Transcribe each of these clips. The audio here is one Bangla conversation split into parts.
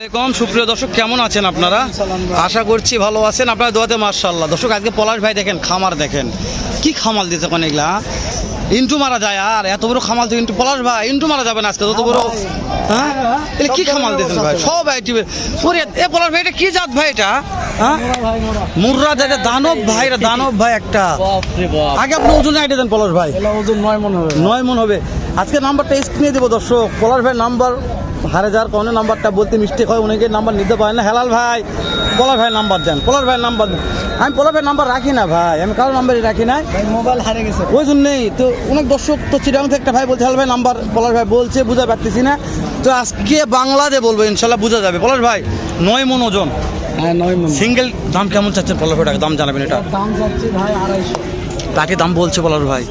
আসসালামাইকুম সুপ্রিয় দর্শক কেমন আছেন আপনারা? আশা করছি ভালো আছেন। আপনারা দোয়াতে মার্শাল্লাহ দর্শক আজকে পলাশ ভাই দেখেন খামার দেখেন। কি খামাল দিয়েছে কোন এগুলা? ইন্টু মারা যায় আর এত বড় খামাল তো ইন্টু পলাশ ভাই ইন্টু মারা যাবে না আজকে যত বড় হ্যাঁ? এগুলা কি খামাল দিয়েছেন ভাই? সব আইটিভি ওরে এ পলাশ ভাই এটা কি জাত ভাই এটা? হ্যাঁ? মুর্রা এটা দানব ভাই এটা দানব ভাই একটা। আগে আপনি ওজন আইডিয়া দেন পলাশ ভাই। ওজন নয় মন হবে। নয় মন হবে। আজকে নাম্বারটা স্ক্রিনে দেবো দর্শক। পলাশ ভাই নাম্বার হারে যাওয়ার কারণে নাম্বারটা বলতে মিস্টেক হয় অনেকে নাম্বার নিতে পারে না। হেলাল ভাই পলাশ ভাই নাম্বার দেন পলার ভাই নাম্বার দেন। আমি পলাশ ভাই নাম্বার রাখি না ভাই আমি কারও নাম্বারই রাখি না। মোবাইল হারে গেছে। ওই জন্যই তো অনেক দর্শক তো চিরাং থেকে একটা ভাই বলছে হেলাল ভাই নাম্বার পলাশ ভাই বলছে বুঝা পারতেছি না। তো আজকে বাংলাতে বলব ইনশাল্লাহ বোঝা যাবে। পলাশ ভাই নয় মন ওজন। হ্যাঁ নয় মন। সিঙ্গেল দাম কেমন চাচ্ছেন পলাশ ভাই? দাম জানাবেন এটা। দাম যাচ্ছে ভাই আড়াইশো। তাকে দাম বলছে পলাশ ভাই।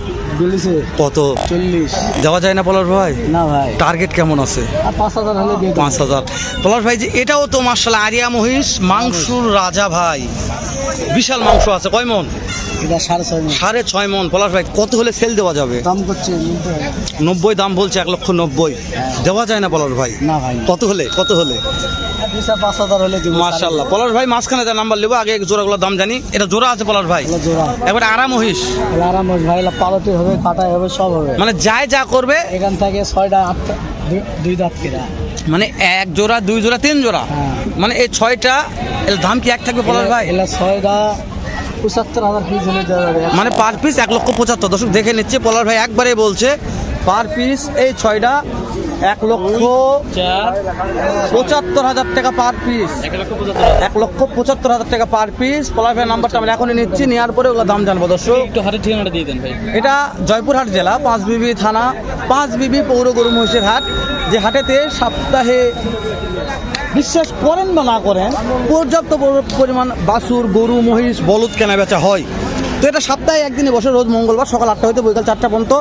কত? চল্লিশ। দেওয়া যায় না পলাশ ভাই? না ভাই। টার্গেট কেমন আছে? পাঁচ হাজার হলে পাঁচ হাজার। পলাশ ভাই যে এটাও তো মার্শাল আরিয়া মহিষ মাংসুর রাজা ভাই। বিশাল মাংস আছে কয় মন? মন। সাড়ে ছয় মন। পলাশ ভাই কত হলে সেল দেওয়া যাবে? দাম করছে নব্বই দাম বলছে এক লক্ষ নব্বই। দেওয়া যায় না পলাশ ভাই? না ভাই। কত হলে? কত হলে? পাঁচ হাজার হলে মার্শাল্লাহ পলাশ ভাই মাঝখানে যা নাম্বার নেব আগে জোড়াগুলোর দাম জানি। এটা জোড়া আছে পলাশ ভাই? জোড়া। এবারে আরাম এলা আরাম হবে ভাই হবে কাটাই হবে সব হবে। মানে যাই যা করবে এখান থেকে ছয়টা আটটা দুই- দাঁত মানে এক জোড়া দুই জোড়া তিন জোড়া? হ্যাঁ। মানে এই ছয়টা এর দাম কি এক থাকবে পলাশ ভাই? এলা ছয়টা পঁচাত্তর হাজার পিস মানে পার পিস এক লক্ষ পঁচাত্তর। দর্শক দেখে নিচ্ছে পলার ভাই একবারে বলছে পার পিস এই ছয়টা এক লক্ষ পঁচাত্তর হাজার টাকা পার পিস। এক লক্ষ পঁচাত্তর হাজার। টাকা পার পিস। ভাই নাম্বারটা আমরা এখনই নিচ্ছি নেওয়ার পরে ওগুলো দাম জানব দর্শক। ঠিকানাটা দিয়ে দেন ভাই। এটা জয়পুরহাট জেলা পাঁচবিবি থানা পাঁচবিবি পৌর গরু মহিষের হাট। যে হাটেতে সপ্তাহে বিশ্বাস করেন বা না করেন পর্যাপ্ত পরিমাণ বাছুর গরু মহিষ বলদ কেনা বেচা হয়। তো এটা সপ্তাহে একদিনে বসে রোজ মঙ্গলবার সকাল আটটা হইতে বৈকাল চারটা পর্যন্ত।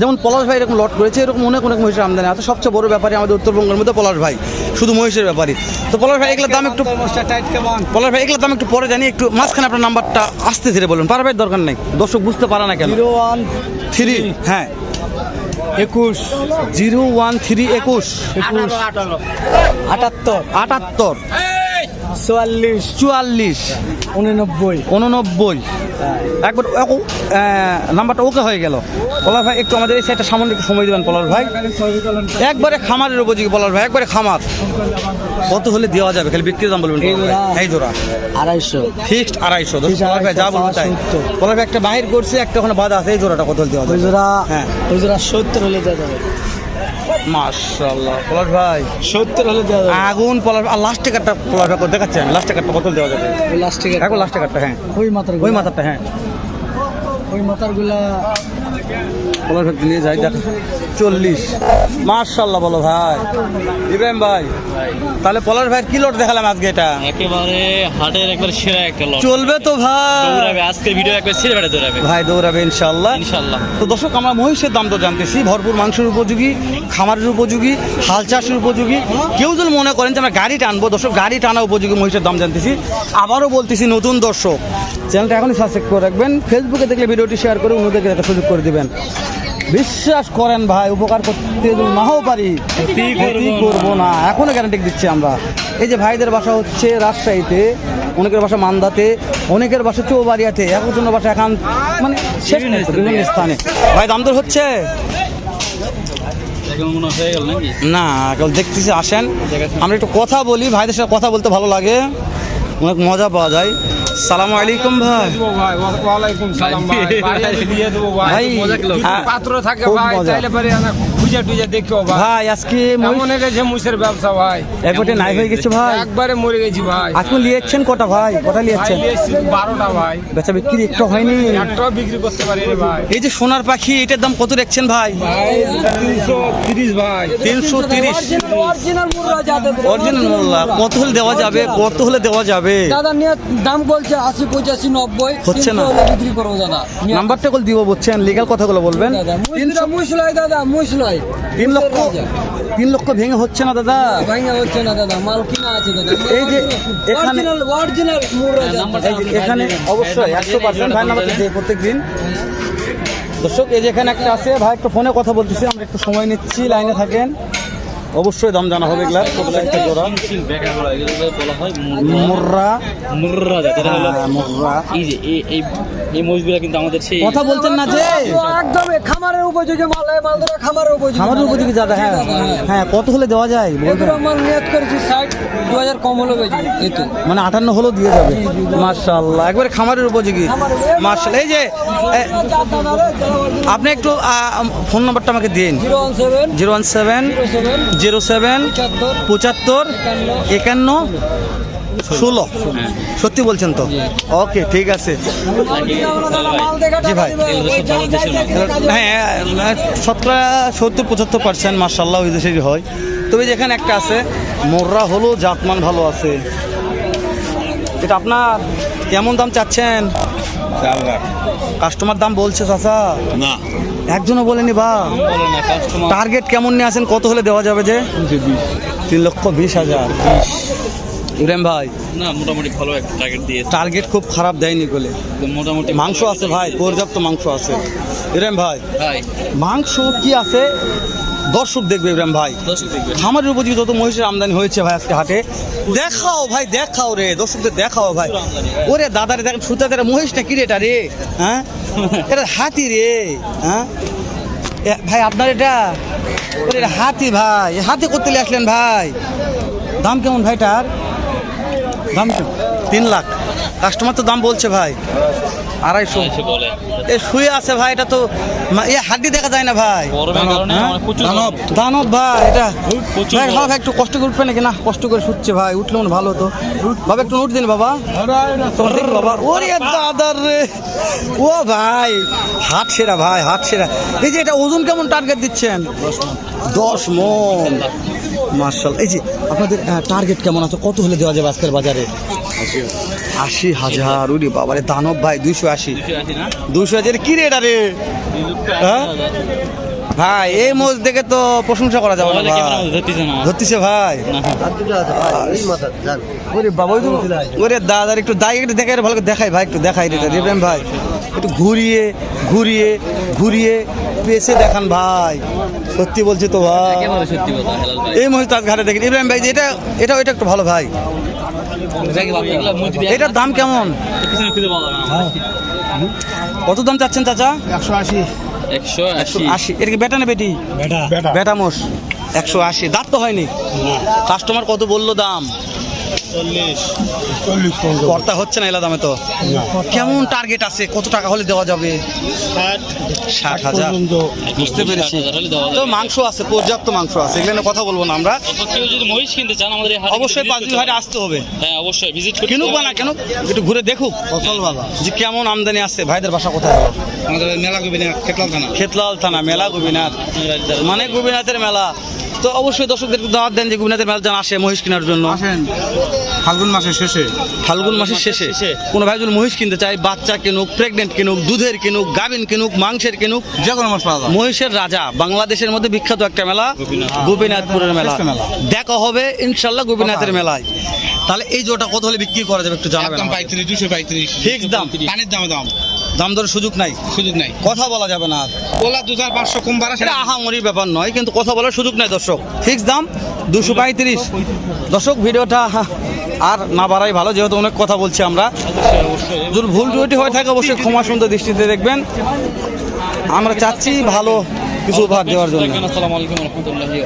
যেমন পলাশ ভাই এরকম লট করেছে এরকম অনেক অনেক মহিষের আমদানি আছে। সবচেয়ে বড় ব্যাপারী আমাদের উত্তরবঙ্গের মধ্যে পলাশ ভাই শুধু মহিষের ব্যাপারী তো পলাশ ভাই এগুলোর দাম একটু পলাশ ভাই এগুলোর দাম একটু পরে জানি একটু মাঝখানে আপনার নাম্বারটা আসতে ধীরে বলুন। পারবে দরকার নেই। দর্শক বুঝতে পারে না কেন? জিরো ওয়ান থ্রি হ্যাঁ। একুশ। জিরো ওয়ান থ্রি একুশ। একুশ। আটাত্তর। আটাত্তর। চুয়াল্লিশ। চুয়াল্লিশ। উননব্বই। উননব্বই। একবার ও- নাম্বারটা ওকে হয়ে গেল। পলার ভাই একটু আমাদের এই সাইডটা সামান্য একটু সময় দেবেন পলার ভাই। একবারে খামারের উপযোগী পলার ভাই একবারে খামার। কত হলে দেওয়া যাবে? খালি বিক্রির দাম বলবেন এই জোড়া। আড়াইশো। ফিক্সড আড়াইশো। পলার ভাই যা চাই সত্তর। পলার ভাই একটা বাহির করছে একটা ওখানে বাধা আছে এই জোড়াটা কত হলে দেওয়া ওই যাবে জোড়া হ্যাঁ। ওই জোড়া সত্তর হলে দেওয়া যাবে। মাশাল্লাহ পলাশ ভাই সত্তর হলে দেওয়া যাবে। আগুন পলাশ আর লাস্ট টিকারটা পলার ভাই দেখাচ্ছেন? লাস্ট টিকারটা কত দেওয়া যাবে? ওই লাস্টিকের এখন লাস্ট টিকারটা হ্যাঁ। ওই মাথার ওই মাথাটা হ্যাঁ। ওই মাথারগুলা পলার ভাই নিয়ে যাই দেখ। চল্লিশ। মার্শাল্লাহ বলো ভাই। ইব্রাহিম ভাই তাহলে পলাশ ভাই কি লোট দেখালাম আজকে এটা? একেবারে হাটের একবার সেরা একটা লট চলবে তো ভাই। দৌড়াবে আজকের ভিডিও একবার ছেড়ে বেড়ে দৌড়াবে। ভাই দৌড়াবে ইনশাল্লাহ ইনশাল্লাহ তো দর্শক আমরা মহিষের দাম তো জানতেছি ভরপুর মাংসের উপযোগী খামারের উপযোগী হাল চাষের উপযোগী। কেউ যদি মনে করেন যে আমরা গাড়ি টানবো দর্শক গাড়ি টানা উপযোগী মহিষের দাম জানতেছি। আবারও বলতেছি নতুন দর্শক। চ্যানেলটা এখনই সাবস্ক্রাইব করে রাখবেন। ফেসবুকে দেখলে ভিডিওটি শেয়ার করে অন্যদেরকে দেখার সুযোগ করে দিবেন। বিশ্বাস করেন ভাই উপকার করতে নাও পারি করব না। এখনও গ্যারান্টি দিচ্ছি আমরা। এই যে ভাইদের বাসা হচ্ছে রাজশাহীতে অনেকের বাসা মান্দাতে অনেকের বাসা চৌবাড়িয়াতে একজনের বাসা এখান মানে শেষ বিভিন্ন স্থানে। ভাই দাম দর হচ্ছে? না কেবল দেখতেছি আসেন। আমরা একটু কথা বলি ভাইদের সাথে কথা বলতে ভালো লাগে। অনেক মজা পাওয়া যায়। সালাম আলাইকুম ভাই। ভাই ওয়ালাইকুম সালাম ভাই। দিয়ে দেবো ভাই। ভাই যদি পাত্র থাকে ভাই মজা। তাইলে খুঁজে টুজে দেখো ভাই। ভাই আজকে এমন গেছে মুসের ব্যবসা ভাই? একবারে নাই হয়ে গেছে ভাই। একবারে মরে গেছি ভাই। আজকে লিয়েছেন কটা ভাই? কটা লিয়েছেন? বারোটা ভাই। বেচা বিক্রি একটু হয়নি। একটাও বিক্রি করতে পারি ভাই। এই যে সোনার পাখি এটার দাম কত দেখছেন ভাই? ভাই তিনশো তিরিশ ভাই। তিনশো তিরিশ। অরিজিনাল মুরগা যাতে অরিজিনাল মোল্লা কত হলে দেওয়া যাবে? কত হলে দেওয়া যাবে? দাদা নিয়ে দাম বলছে আশি পঁচাশি নব্বই হচ্ছে না। বিক্রি করব দাদা। নাম্বারটা কল দিব বুঝছেন লিগাল কথাগুলো বলবেন। মুসলাই দাদা মুসলাই তিন লক্ষ তিন লক্ষ ভেঙে হচ্ছে না দাদা। ভাঙা হচ্ছে না দাদা মাল কিনা আছে দাদা। এই যে এখানে- অরিজিনাল অরিজিনাল মুরগা এই যে এখানে অবশ্যই একশো পার্সেন্ট ভাই নাম্বার দিতে প্রত্যেক দিন। দর্শক এই যে এখানে একটা আছে ভাই একটু ফোনে কথা বলতেছি আমরা একটু সময় নিচ্ছি লাইনে থাকেন। অবশ্যই দাম জানা হবে এগুলা। একটা জোড়া। বলা হয় মুর্রা মুর্রা হলো হ্যাঁ, মুর্রা। এই যে এই এই মহিষগুলো কিন্তু আমাদের সেই কথা বলছেন না যে একদম খামারের উপযোগী মাল এই মাল ধরো খামারের উপযোগী খামারের উপযোগী জায়গা হ্যাঁ হ্যাঁ। হ্যাঁ কত হলে দেওয়া যায় এগুলো আমার নিয়ত করেছি ষাট দু হাজার কম হলো বেশি এই তো। মানে আটান্ন হলেও দিয়ে যাবে। মার্শাল্লাহ একবারে খামারের উপযোগী। মার্শাল্লাহ এই যে আপনি একটু ফোন নাম্বারটা আমাকে দিন। Zero one seven zero one seven zero seven zero seven পঁচাত্তর পঁচাত্তর একান্ন ষোলো। সত্যি বলছেন তো? ওকে ঠিক আছে। জি ভাই। হ্যাঁ শতকরা সত্তর পঁচাত্তর পার্সেন্ট মার্শাল্লাহ ওই দেশেরই হয়। তবে যেখানে একটা আছে মোররা হলো জাতমান ভালো আছে। এটা আপনার কেমন দাম চাচ্ছেন? কাস্টমার দাম বলছে চাচা। না। একজনও বলেনি বা? টার্গেট কেমন নিয়ে আসেন? কত হলে দেওয়া যাবে যে? তিন লক্ষ বিশ হাজার। ইব্রাহিম ভাই। না মোটামুটি ভালো একটা টার্গেট দিয়ে টার্গেট খুব খারাপ দেয়নি বলে। মোটামুটি মাংস আছে ভাই পর্যাপ্ত মাংস আছে। ইব্রাহিম ভাই ভাই। মাংস কি আছে? দর্শক দেখবে ইব্রাহিম ভাই। খামারের উপযোগী যত মহিষের আমদানি হয়েছে ভাই আজকে হাটে দেখাও ভাই দেখাও রে দর্শকদের দেখাও ভাই। ওরে দাদারে দেখেন সুতাদের মহিষটা কি রে এটা রে? হ্যাঁ? এটা হাতি রে। হ্যাঁ? ভাই আপনার এটা? ওরে হাতি ভাই হাতি করতে আসলেন ভাই? দাম কেমন ভাইটার দাম তিন লাখ। কাস্টমার তো দাম বলছে ভাই। আড়াইশো। এ শুয়ে আছে ভাই এটা তো এ হাড্ডি দেখা যায় না ভাই। হ্যাঁ? দানব। দানব ভাই এটা ভাই একটু কষ্ট করে উঠবে নাকি? না কষ্ট করে শুচ্ছে ভাই উঠলে মনে ভালো হতো। বাবা একটু উঠ দিন বাবা। তোমার দেখি বাবা। ওরে দাদার রে। ও ভাই হাত সেরা ভাই হাত সেরা। এই যে এটা ওজন কেমন টার্গেট দিচ্ছেন? দশ মন। মার্শাল এই যে আপনাদের টার্গেট কেমন আছে? কত হলে দেওয়া যাবে আজকের বাজারে? আশি হাজার উরি বাবারে দানব ভাই দুইশো আশি। না হাজার কি রেট আরে? হ্যাঁ? ভাই এই মোজ দেখে তো প্রশংসা করা যাবে না। ধরতেছে ভাই। ওরে বাবা ওরে দাদার একটু দাই একটু দেখাই ভালো করে দেখাই ভাই একটু দেখাই রে রেবেন ভাই। একটু ঘুরিয়ে ঘুরিয়ে ঘুরিয়ে পেছে দেখান ভাই। সত্যি বলছি তো ভাই। একেবারে সত্যি কথা হেলাল ভাই? এই মহিষ তাজ ঘাটে দেখেন। ইব্রাহিম ভাই এটা এটা ওইটা একটু ভালো ভাই। এটার দাম কেমন? কত দাম চাচ্ছেন চাচা? একশো আশি। একশো আশি। আশি। এটা কি বেটা না বেটি? বেটা। বেটা মোষ। একশো আশি। দাঁত তো হয়নি। কাস্টমার কত বলল দাম? কর্তা হচ্ছে না এলা দামে তো? কেমন টার্গেট আছে? কত টাকা হলে দেওয়া যাবে? ষাট। হাজার। বুঝতে পেরেছি। তো মাংস আছে পর্যাপ্ত মাংস আছে এগুলো কথা বলব না আমরা। কেউ যদি মহিষ কিনতে চান আমাদের অবশ্যই পাঁচদিন হাটে আসতে হবে। হ্যাঁ অবশ্যই ভিজিট করতে কিনুক বা না কেন একটু ঘুরে দেখুক। ফসল বাবা যে কেমন আমদানি আছে ভাইদের বাসা কোথায়? আমাদের মেলা কবি না খেতলাম থানা। খেতলাল থানা মেলা গোবিনাথ। মানে গোবিনাথের মেলা। তো অবশ্যই দর্শকদের দাওয়াত দেন যে গোবিনাথের মেলা যেন আসে মহিষ কেনার জন্য। আসেন। ফাল্গুন মাসের শেষে। ফাল্গুন মাসের শেষে। কোনো ভাই যদি মহিষ কিনতে চায় বাচ্চা কিনুক প্রেগনেন্ট কিনুক দুধের কিনুক গাভিন কিনুক মাংসের কিনুক যে কোনো মাস পাওয়া যায়। মহিষের রাজা। বাংলাদেশের মধ্যে বিখ্যাত একটা মেলা গোপীনাথ। গোপীনাথপুরের মেলা। দেখা হবে ইনশাল্লাহ গোপীনাথের মেলায়। তাহলে এই জোটা কত হলে বিক্রি করা যাবে একটু জানাবেন একদম দুশো পঁয়ত্রিশ Fixed দাম। পানির দামে দাম। দাম দরের সুযোগ নাই। সুযোগ নাই। কথা বলা যাবে না আর। ওলা দু হাজার পাঁচশো কম বাড়া সেটা আহামরির ব্যাপার নয় কিন্তু কথা বলার সুযোগ নাই দর্শক। ফিক্স দাম দুশো পঁয়ত্রিশ। দর্শক ভিডিওটা আর না বাড়াই ভালো যেহেতু অনেক কথা বলছি আমরা। যদি ভুল ত্রুটি হয়ে থাকে অবশ্যই ক্ষমা সুন্দর দৃষ্টিতে দেখবেন। আমরা চাচ্ছি ভালো কিছু উপহার দেওয়ার জন্য। আসসালামু আলাইকুম রহমতুল্লাহি